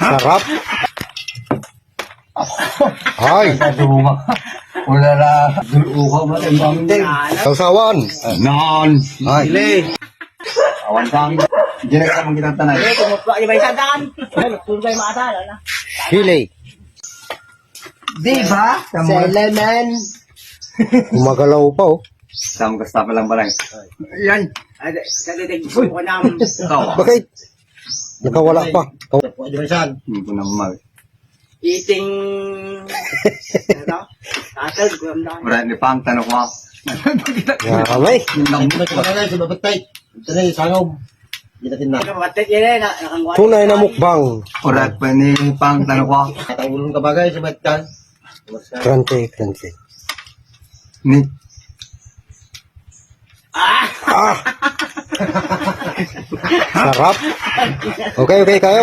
Sarap. Ay, Naduma. Wala na. Duluha mo rin. Mamdeng. sausawan. Non. Ay, Awan kang. Diyan ka mong kinantanay. Eh, tumutwa niya ba yung sandaan? Ay, nagtulgay maata, na. sili. Di ba? Seleman. Gumagalaw pa oh. Tama ka pa lang balay. Yan. Ay, sa. Ikaw. Bakit? Nakawala pa. Kaw- Hindi ko na mag. Eating... Ano? Tatal, gumamdaan. Wala ni pang tanong ko. Yamay. Ito, mabatit yan eh, na- nakangwa. Tunay na mukbang. Wala pa ni pang tanong ko. Krante, krante. Ni. Ah! Sarap. Okay, okay kayo.